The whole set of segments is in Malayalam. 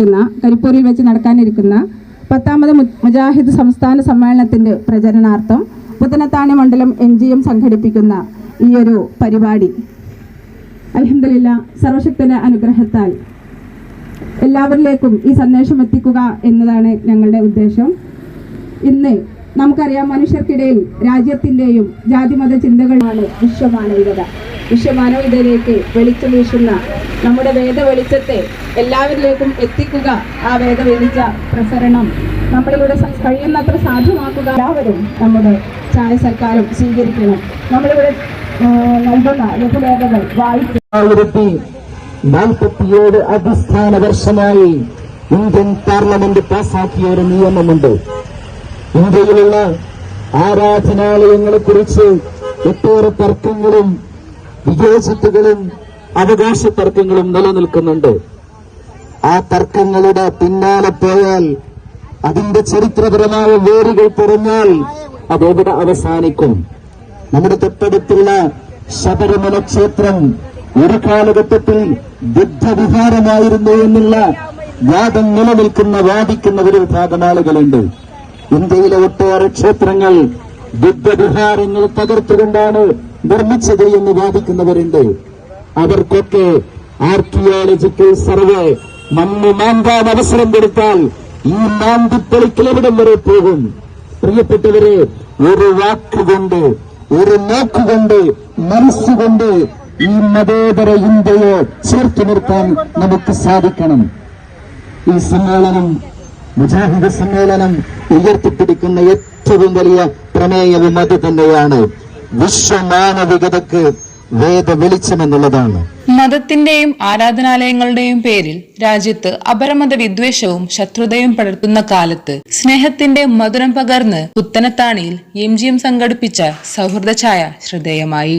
നടക്കുന്ന കരിപ്പൂരിൽ വെച്ച് നടക്കാനിരിക്കുന്ന പത്താമത് മുജാഹിദ് സംസ്ഥാന സമ്മേളനത്തിന്റെ പ്രചരണാർത്ഥം പുത്തനത്താണി മണ്ഡലം എൻ ജി എം സംഘടിപ്പിക്കുന്ന ഈയൊരു പരിപാടി. അലഹമില്ല സർവശക്തന്റെ അനുഗ്രഹത്താൽ എല്ലാവരിലേക്കും ഈ സന്ദേശം എത്തിക്കുക എന്നതാണ് ഞങ്ങളുടെ ഉദ്ദേശം. ഇന്ന് നമുക്കറിയാം മനുഷ്യർക്കിടയിൽ രാജ്യത്തിന്റെയും ജാതിമത ചിന്തകളാണ് വിശ്വമാനവികത വിശ്വമാനവികതയിലേക്ക് വെളിച്ചം വീശുന്ന നമ്മുടെ വേദ വെളിച്ചത്തെ എല്ലാവരിലേക്കും എത്തിക്കുക. ആ വേദ വെളിച്ച പ്രസരണം നമ്മളിവിടെ കഴിയുന്നത്ര സാധ്യമാക്കുക. എല്ലാവരും നമ്മുടെ ചായ സർക്കാരും സ്വീകരിക്കണം. നമ്മളിവിടെ നൽകുന്ന ലഘുലേഖകൾ വായിക്കുന്നു നാൽപ്പത്തിയേഴ് അടിസ്ഥാന വർഷമായി ഇന്ത്യൻ പാർലമെന്റ് പാസാക്കിയ ഒരു നിയമമുണ്ട്. ഇന്ത്യയിലുള്ള ആരാധനാലയങ്ങളെ കുറിച്ച് ഒട്ടേറെ തർക്കങ്ങളും വിയോജിപ്പുകളും അവകാശ തർക്കങ്ങളും നിലനിൽക്കുന്നുണ്ട്. ആ തർക്കങ്ങളുടെ പിന്നാലെ പോയാൽ അതിന്റെ ചരിത്രപരമായ വേരുകൾ തുറന്നാൽ അതെവിടെ അവസാനിക്കും? നമ്മുടെ തൊട്ടടുത്തുള്ള ശബരിമല ക്ഷേത്രം ഒരു കാലഘട്ടത്തിൽ ബുദ്ധവിഹാരമായിരുന്നു എന്നുള്ള വാദം നിലനിൽക്കുന്ന വാദിക്കുന്ന ഒരു വിഭാഗം ആളുകളുണ്ട് ഇന്ത്യയിലെ ഒട്ടേറെ ക്ഷേത്രങ്ങൾ ബുദ്ധവിഹാരങ്ങൾ തകർത്തുകൊണ്ടാണ് നിർമ്മിച്ചത് എന്ന് വാദിക്കുന്നവരുണ്ട്. അവർക്കൊക്കെ ആർക്കിയോളജിക്കൽ സർവേ മണ്ണ് മാന്താൻ അവസരം കൊടുത്താൽ ഈ മാന്തിപ്പൊളിക്കൽ എവിടം വരെ പോകും? പ്രിയപ്പെട്ടവരെ ഒരു വാക്കുകൊണ്ട് ഒരു നോക്കുകൊണ്ട് മനസ്സുകൊണ്ട് ഈ മതേതര ഇന്ത്യയെ ചേർത്ത് നിർത്താൻ നമുക്ക് സാധിക്കണം. ഈ സമ്മേളനം മുജാഹിദ് സമ്മേളനം ഉയർത്തിപ്പിടിക്കുന്ന ഏറ്റവും വലിയ പ്രമേയവും അത് തന്നെയാണ്. വിശ്വമാനവികതക്ക് വേദ വെളിച്ചമെന്നുള്ളതാണ് മതത്തിന്റെയും ആരാധനാലയങ്ങളുടെയും പേരിൽ രാജ്യത്ത് അപരമത വിദ്വേഷവും ശത്രുതയും പടർത്തുന്ന കാലത്ത് സ്നേഹത്തിന്റെ മധുരം പകർന്ന് പുത്തനത്താണിയിൽ എം ജി എം സംഘടിപ്പിച്ച സൗഹൃദ ഛായ ശ്രദ്ധേയമായി.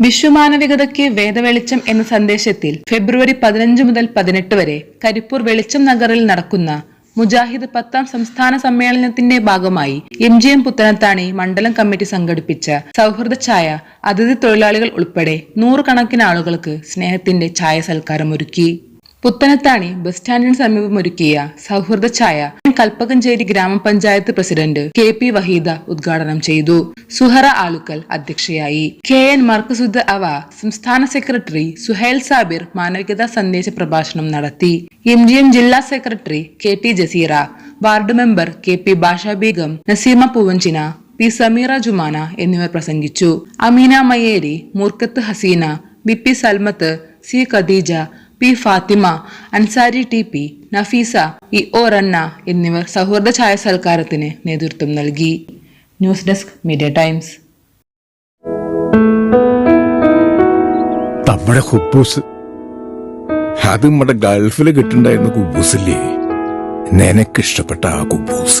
വിശ്വമാനവികതയ്ക്ക് വേദവെളിച്ചം എന്ന സന്ദേശത്തിൽ ഫെബ്രുവരി പതിനഞ്ച് മുതൽ പതിനെട്ട് വരെ കരിപ്പൂർ വെളിച്ചം നഗറിൽ നടക്കുന്ന മുജാഹിദ് പത്താം സംസ്ഥാന സമ്മേളനത്തിന്റെ ഭാഗമായി എം ജി എം പുത്തനത്താണി മണ്ഡലം കമ്മിറ്റി സംഘടിപ്പിച്ച സൗഹൃദ ഛായ അതിഥി തൊഴിലാളികൾ ഉൾപ്പെടെ നൂറുകണക്കിന് ആളുകൾക്ക് സ്നേഹത്തിന്റെ ഛായ സൽക്കാരം ഒരുക്കി പുത്തനത്താണി ബസ് സ്റ്റാൻഡിന് സമീപം ഒരുക്കിയ സൗഹൃദ ഛായ കൽപ്പകഞ്ചേരി ഗ്രാമപഞ്ചായത്ത് പ്രസിഡന്റ് കെ പി വഹീദ ഉദ്ഘാടനം ചെയ്തു. സുഹറ ആലുക്കൽ അധ്യക്ഷയായി. കെ എൻ മർക്കസുദ് അവ സംസ്ഥാന സെക്രട്ടറി സുഹൈൽ സാബിർ മാനവികതാ സന്ദേശ പ്രഭാഷണം നടത്തി. എം ജി എം ജില്ലാ secretary K T Jaseera ward member K P Basha Beegum Naseema Poovanchina P Sameera Jumana എന്നിവർ പ്രസംഗിച്ചു. Ameena Mayyeri Moorkkath Haseena B P Salmath C Khadeeja P Fathima Ansari T P Nafeesa E O Ranna എന്നിവർ സൗഹൃദ ഛായ സൽക്കാരത്തിന് നേതൃത്വം നൽകി. News Desk Media Times. നമ്മുടെ കുബൂസ് അത് നമ്മുടെ ഗൾഫിൽ കിട്ടുണ്ടായിരുന്ന കുബൂസില്ലേ? നിനക്കിഷ്ടപ്പെട്ട ആ കുബൂസ്.